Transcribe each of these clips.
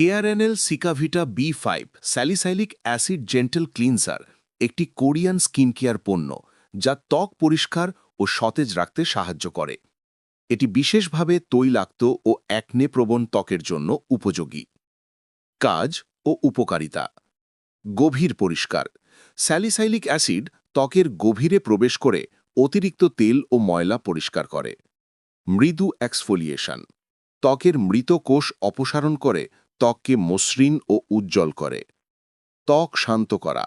কেআরএনএল সিকাভিটা B five salicylic acid gentle cleanser একটি Korean skin care পণ্য, যা ত্বক পরিষ্কার ও সতেজ রাখতে সাহায্য করে। এটি বিশেষভাবে তৈলাক্ত ও একনে প্রবণ ত্বকের জন্য উপযোগী। কাজ ও উপকারিতা। গভীর পরিষ্কার। স্যালিসাইলিক অ্যাসিড ত্বকের গভীরে প্রবেশ করে অতিরিক্ত তেল ও ময়লা পরিষ্কার করে। মৃদু এক্সফোলিয়েশন ত্বকের মৃত কোষ অপসারণ করে ত্বককে মসৃণ ও উজ্জ্বল করে। ত্বক শান্ত করা।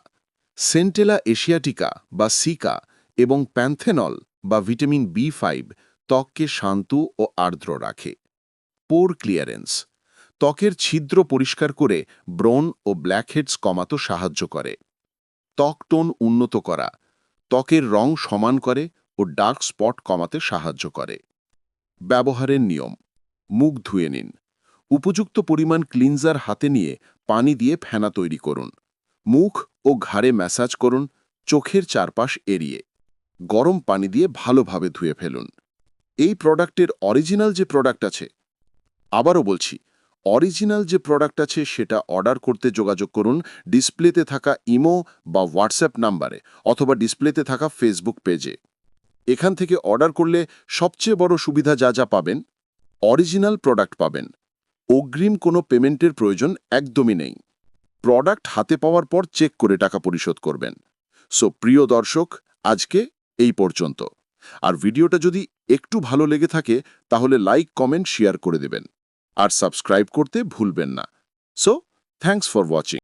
সেন্টেলা এশিয়াটিকা বা সিকা এবং প্যান্থেনল বা ভিটামিন বি ফাইভ ত্বককে শান্ত ও আর্দ্র রাখে। Pore clearance. ত্বকের ছিদ্র পরিষ্কার করে ব্রণ ও ব্ল্যাকহেডস কমাতে সাহায্য করে। ত্বক টোন উন্নত করা। ত্বকের রং সমান করে ও ডার্ক স্পট কমাতে সাহায্য করে। ব্যবহারের নিয়ম। মুখ ধুয়ে নিন। উপযুক্ত পরিমাণ ক্লিনজার হাতে নিয়ে পানি দিয়ে ফেনা তৈরি করুন। মুখ ও ঘাড়ে ম্যাসাজ করুন, চোখের চারপাশ এড়িয়ে। গরম পানি দিয়ে ভালোভাবে ধুয়ে ফেলুন। এই প্রোডাক্টের অরিজিনাল যে প্রোডাক্ট আছে, আবারও বলছি, অরিজিনাল যে প্রোডাক্ট আছে সেটা অর্ডার করতে যোগাযোগ করুন ডিসপ্লেতে থাকা ইমো বা হোয়াটসঅ্যাপ নাম্বারে অথবা ডিসপ্লেতে থাকা ফেসবুক পেজে। এখান থেকে অর্ডার করলে সবচেয়ে বড় সুবিধা যা যা পাবেন, অরিজিনাল প্রোডাক্ট পাবেন। অগ্রিম কোনো পেমেন্টের প্রয়োজন একদমই নেই। প্রোডাক্ট হাতে পাওয়ার পর চেক করে টাকা পরিশোধ করবেন। সো, প্রিয় দর্শক, আজকে এই পর্যন্ত। আর ভিডিওটা যদি একটু ভালো লেগে থাকে, তাহলে লাইক, কমেন্ট, শেয়ার করে দেবেন। আর সাবস্ক্রাইব করতে ভুলবেন না। So thanks for watching.